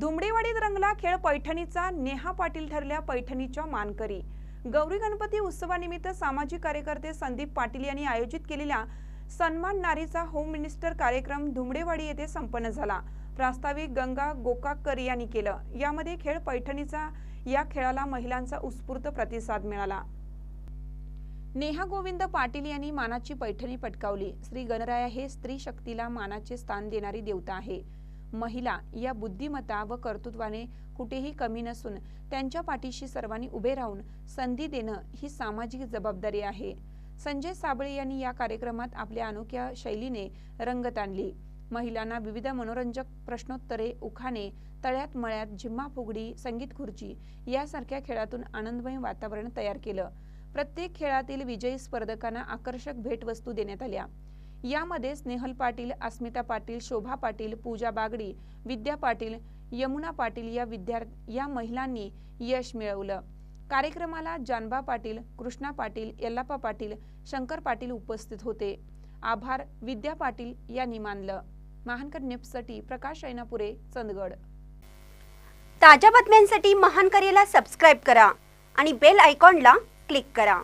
धुमडेवाडीत रंगला खेळ पैठणीचा नेहा पाटील ठरल्या पैठणीच्या मानकरी. गौरी गणपती उत्सवानिमित्त सामाजिक कार्यकर्ते संदीप पाटील यांनी आयोजित केलेल्या सन्मान नारीचा होम मिनिस्टर कार्यक्रम धुमडेवाडी येथे संपन्न झाला. प्रास्ताविक गंगा गोकाककर यांनी केलं. यामध्ये खेळ पैठणीचा या खेळाला महिलांचा उत्स्फूर्त प्रतिसाद मिळाला. नेहा गोविंद पाटील यांनी मानाची पैठणी पटकावली. श्री गणराया हे स्त्री शक्तीला मानाचे स्थान देणारी देवता आहे. महिला या बुद्धिमत्ता व कर्तृत्वाने कुठेही कमी नसून त्यांच्या पाठीशी सर्वांनी उभे राहून संधी देणं ही सामाजिक जबाबदारी आहे. संजय साबळे यांनी या कार्यक्रमात आपल्या अनोख्या शैलीने रंगत आणली. महिलांना विविध मनोरंजक प्रश्नोत्तरे उखाणे तळ्यात मळ्यात झिम्मा फुगडी संगीत खुर्ची यासारख्या खेळातून आनंदमय वातावरण तयार केलं. प्रत्येक खेळातील विजयी स्पर्धकांना आकर्षक भेटवस्तू देण्यात आल्या. यामध्ये स्नेहल पाटील अस्मिता पाटील शोभा पाटील पूजा बागडी विद्या पाटील यमुना पाटील या विद्यार्थी या महिलांनी यश मिळवलं. कार्यक्रमाला जानबा पाटील कृष्णा पाटील यल्लापा पाटील शंकर पाटील उपस्थित होते. आभार विद्या पाटील यांनी मानलं. महानकर न्यूजसाठी प्रकाश ऐनापुरे चंदगड. ताज्या बातम्यांसाठी महान सबस्क्राईब करा आणि बेल आयकॉनला क्लिक करा.